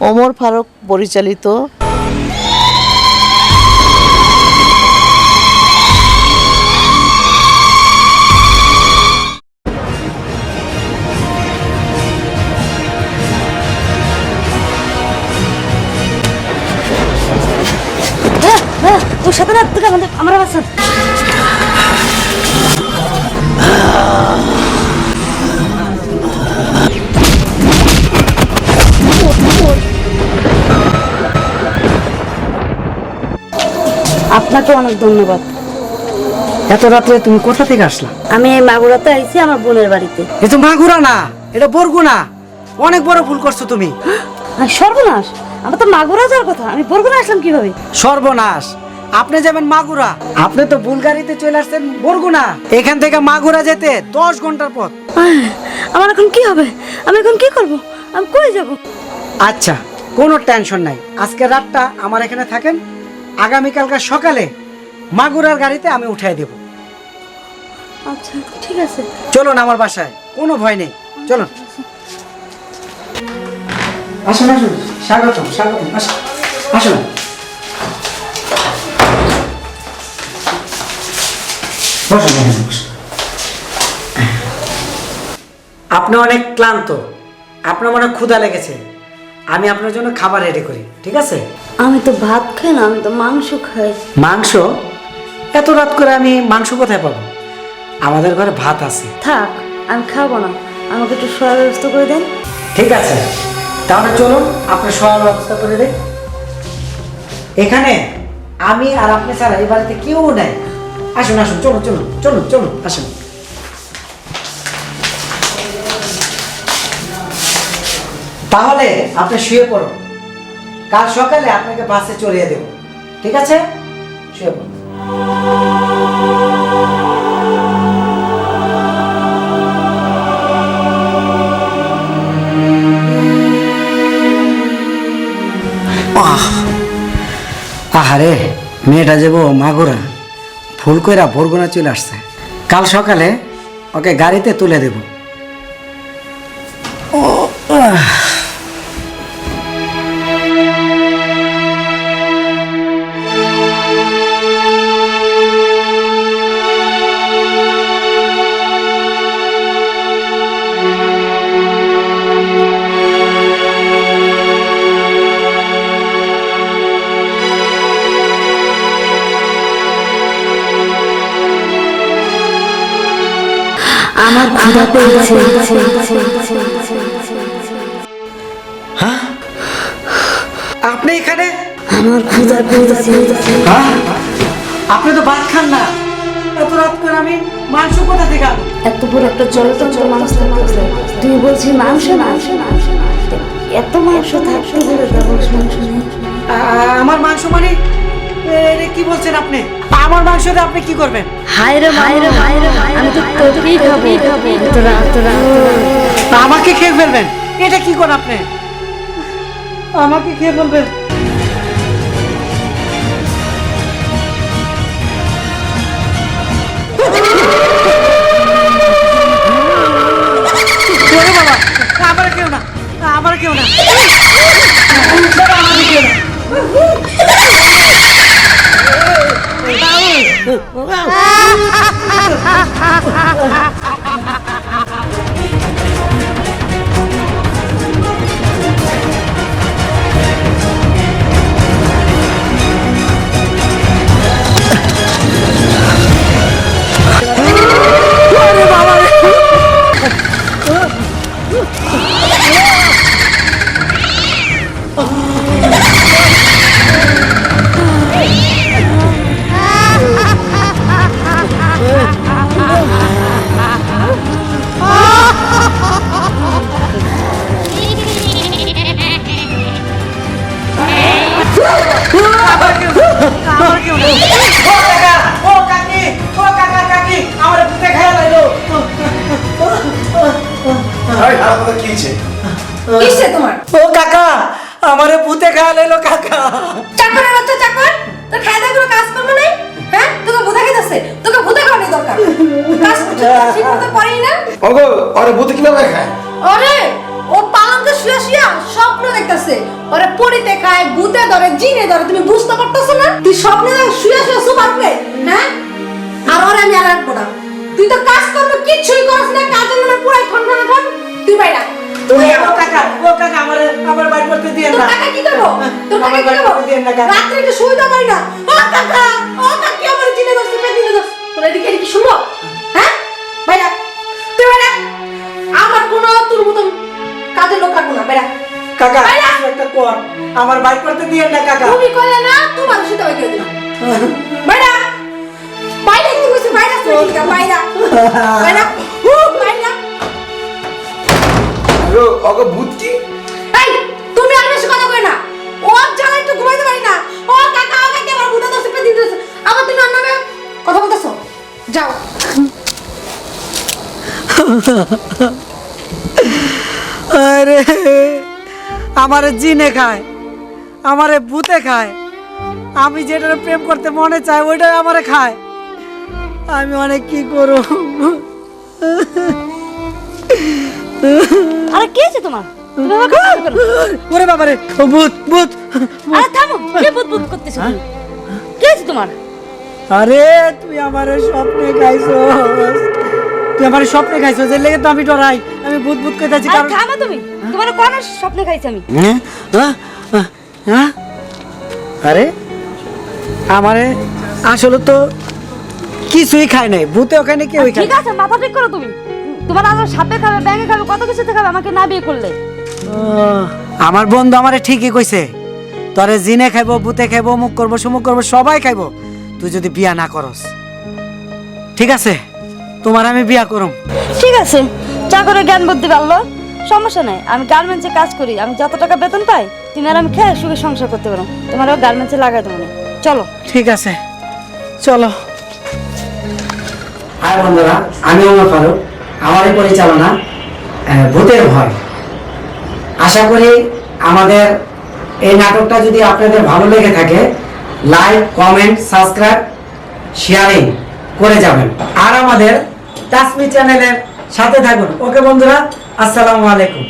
ওমর ফারুক পরিচালিত। থেকে আমাদের আমরা বাসন আপনাকে অনেক ধন্যবাদ। এত রাতে তুমি কোথা থেকে আসলা? আমি এই মাগুরাতে আইছি আমার বোনের বাড়িতে। এ তো মাগুরা না এটা বরগুনা। অনেক বড় ভুল করছ তুমি। আর সর্বনাশ আমার তো মাগুরা যাওয়ার কথা। আমি বরগুনা আসলাম কীভাবে? সর্বনাশ আপনি যাবেন মাগুরা। আপনি তো বুলগারিতে চলে আসছেন বরগুনা। এখান থেকে মাগুরা যেতে দশ ঘণ্টার পথ। আহ, আমার এখন কি হবে? আমি এখন কি করব? আমি কই যাব? আচ্ছা কোনো টেনশন নাই। আজকে রাতটা আমার এখানে থাকেন আগামীকালকার সকালে মাগুরার গাড়িতে আমি উঠাই দেব। আচ্ছা ঠিক আছে। চলুন আমার বাসায় কোনো ভয় নেই। চলুন। আসুন আসুন। স্বাগতম স্বাগতম। আসুন আসুন। আপনি অনেক ক্লান্ত। আপনার মনে ক্ষুধা লেগেছে। আমি আপনার জন্য খাবার রেডি করি ঠিক আছে? আমি তো ভাত খাই না আমি তো মাংস খাই। মাংস? এত রাত করে আমি মাংস কোথায় পাবো? আমাদের ঘরে ভাত আছে। থাক আমি খাব না। আমাকে একটু শোয়ার ব্যবস্থা করে দেন। ঠিক আছে। তাহলে চলুন আপনার সবার ব্যবস্থা করে দেয় এখানে আমি আর আপনি ছাড়া এই বাড়িতে কেউ নেই। আসুন আসুন চলুন চলুন চলুন চলুন আসুন। তাহলে আপনি শুয়ে পড়ুন। কাল সকালে আপনাকে বাসে চড়িয়ে দেব। ঠিক আছে? শুয়ে পড়ুন। আহ আহারে, মেয়েটা যাব মাগুরা। ভুল কইরা ভোরগুনা চলে আসছে। কাল সকালে ওকে গাড়িতে তুলে দেব। আমার ক্ষুধা পেয়েছে হ্যাঁ? আপনি এখানে? আমার ক্ষুধা পেয়েছে হ্যাঁ? আপনি তো ভাত খান না। এত রাত করে আমি মাংস কোথা থেকে আনব? এত বড় একটা জলতন্ত্র মানুষ তুই বলছিস মাংস মাংস মাংস এত মাংস থাকতে বলে মাংস আমার মাংস মানে কি বলছেন আপনি? আমার মাংস দিয়ে আপনি কি করবেন? রে রে রে আমি তো আমাকে খেয়ে ফেলবেন। এটা কি করেন আপনি? আমাকে খেয়ে ফেলবেন। কেউ আমার কেউ না আমার কেউ না। আমার আরে হারামজাদা কি হয়েছে? কিসে তোমার? ও কাকা আমারে ভূতে খেয়া লাইলো কাকা। চাকরের বাচ্চা চাকর? তোর খাই দাওয়া কোনো কাজ করব নাই? হ্যাঁ? তোকে ভূতা খেতেছে তোকে ভূতা খাওয়ানোর দরকার। কাজ ঠিক মতো করেই না? ওগো, আরে ভূতে কীভাবে খায়? আরে ওর পালং শুয়ে শুয়ে স্বপ্ন দেখতেছে। ওরে পরিতে খায় ভূতে ধরে জিনে ধরে তুমি বুঝতে পারতেছ না? তুই স্বপ্নে শুয়ে শুয়ে হ্যাঁ? আর ওরে আমি আর রাখব না। তুই তো কাজ করবে কিচ্ছুই করছ না কাজের নামে পুরাই ঠন ঠন ঠন তুই বাইরা ওই ও কাকা ও কাকা আমার আমার বাড়ি করতে দিয়ে না। টাকা কি করব? তোর আমার কি করব? দিয়ে না কাকা। রাত্রে একটু শুইতে পারি না। ও কাকা ও কাকি আমার জিনে ধরছে পেট দিনে ধরছে তোর এদিকে এদিকে শুনো। হ্যাঁ? বাইরা তুই বাইরা আমার কোনো তোর মতন কাজের লোক রাখব না বাইরা কাকা একটা কর। আমার বাড়ি করতে দিয়ে না কাকা। তুমি কইলে না তোমার সাথে ওই করে দিলাম। বাইরা বাইরা কি তুই ঠিক বাইরা। বাইরা বাইরা অগো ভূত কি? এই তুমি আর বেশি কথা কই না। ও জ্বালা একটু ঘুমাইতে পারি না। ও কাকা ও কাকি আমার দশে আবার তুমি আর নামে কথা বলতেছো? যাও। আরে আমারে জিনে খায় আমারে ভূতে খায়। আমি যেটা প্রেম করতে মনে চাই ওইটাই আমারে খায়। আমি অনেক কি করব? আরে কি তোমার? ওরে ভূত ভূত। আরে থামো কি করতেছো? তুমি কি আছে তোমার? আরে তুই আমারে স্বপ্নে খাইছো তুই আমারে স্বপ্নে খাইছো যে লেগে তো আমি ডরাই। আমি ভূত ভূত কইতাছি কারণ থামো তুমি তোমার কোন স্বপ্নে খাইছি আমি? হ্যাঁ? হ্যাঁ? হ্যাঁ? আরে আমারে আসলে তো কিছুই খায় নাই ভূতে ওখানে খায় ঠিক আছে মাথা ঠিক করো তুমি। তোমার আরও সাপে খাবে ব্যাঙে খাবে কত কিছুতে খাবে? আমাকে না বিয়ে করলে। আমার বন্ধু আমারে ঠিকই কইছে। তোরে জিনে খাইবো ভূতে খাইবো মুখ করব সুমুখ করব সবাই খাইবো। তুই যদি বিয়া না করস। ঠিক আছে? তোমার আমি বিয়া করুম। ঠিক আছে। চা করে জ্ঞান বুদ্ধি পারল সমস্যা নাই। আমি গার্মেন্টসে কাজ করি। আমি যত টাকা বেতন পাই তুমি আর আমি খেয়ে সুখে সংসার করতে পারো তোমার গার্মেন্টসে লাগাই দেবো চলো। ঠিক আছে। চলো। হাই বন্ধুরা আমি ওমর ফারুক আমারই পরিচালনা ভূতের ভয়। আশা করি আমাদের এই নাটকটা যদি আপনাদের ভালো লেগে থাকে, লাইক, কমেন্ট, সাবস্ক্রাইব, শেয়ারিং করে যাবেন। আর আমাদের তাসমি চ্যানেলের সাথে থাকুন। ওকে বন্ধুরা, আসসালামু আলাইকুম।